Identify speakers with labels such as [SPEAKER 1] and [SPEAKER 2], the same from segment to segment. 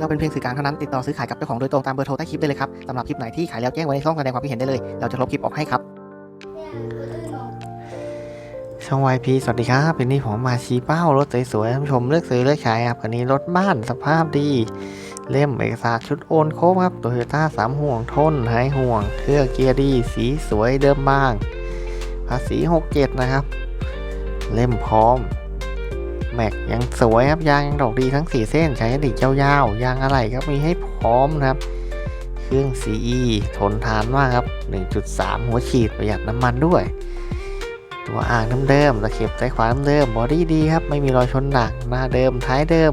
[SPEAKER 1] เราเป็นเพียงสื่อกลางเท่านั้นติดต่อซื้อขายกับเจ้าของโดยตรงตามเบอร์โทรใต้คลิปได้เลยครับสำหรับคลิปไหนที่ขายแล้วแจ้งไว้ในช่องแสดงความคิดเห็นได้เลย เราจะลบคลิปออกให้ครับช่องวายพีสวัสดีครับเป็นนี่ผมมาชี้เป้ารถสวยๆท่านผู้ชมเลือกซื้อเลือกขายครับคันนี้รถบ้านสภาพดี เล่มเอกสารชุดโอนครบครับโตโยต้าสามห่วงทนหายห่วง เครื่องเกียร์ดี สีสวยเดิมบาง ภาษี 67 นะครับ เล่มพร้อม แม็กยังสวยครับยางยังดอกดีทั้ง 4 เส้นใช้ดิยาวๆยางอะไรก็มีให้พร้อมนะครับ เครื่อง CE ทนทานมากครับ 1.3 หัวฉีดประหยัดน้ำมันด้วย ตัวอ่างเดิมๆตะเข็บซ้ายขวาเดิมบอดี้ดีครับ ไม่มีรอยชนหนักหน้าเดิมท้ายเดิม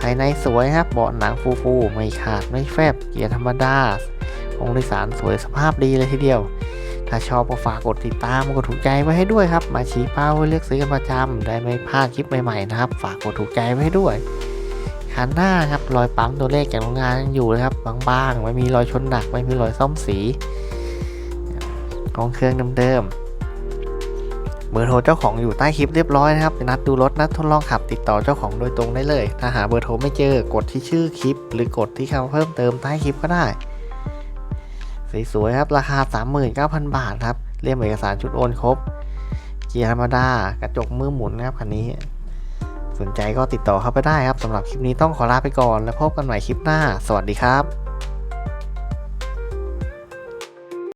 [SPEAKER 1] ภายในสวยครับเบาะหนังฟูๆไม่ขาดไม่แฟบเกียร์ธรรมดาห้องโดยสารสวยสภาพดีเลยทีเดียว ถ้าชอบก็ฝากกดติดตามกดถูกใจไว้ให้ด้วยครับ มาชี้เป้าเลือกซื้อกันประจำได้ไม่พลาดคลิปใหม่ๆนะครับ ฝากกดถูกใจไว้ให้ด้วยคันหน้าครับรอยปั๊มตัวเลขจากโรงงานอยู่นะครับบางๆไม่มีรอยชนหนักไม่มีรอยซ่อมสีของเครื่องเดิมๆเบอร์โทรเจ้าของอยู่ใต้คลิปเรียบร้อยนะครับนัดดูรถนัดทดลองขับติดต่อเจ้าของโดยตรงได้เลย ถ้าหาเบอร์โทรไม่เจอกดที่ชื่อคลิป หรือกดที่คำเพิ่มเติมใต้คลิปก็ได้ สวยๆครับ ราคา 39,000 บาทครับเรียมเอกสารชุดโอนครบ เกียร์ธรรมดากระจกมือหมุนนะครับคันนี้ สนใจก็ติดต่อเข้าไปได้ครับสำหรับคลิปนี้ต้องขอลาไปก่อน แล้วพบกันใหม่คลิปหน้า สวัสดีครับ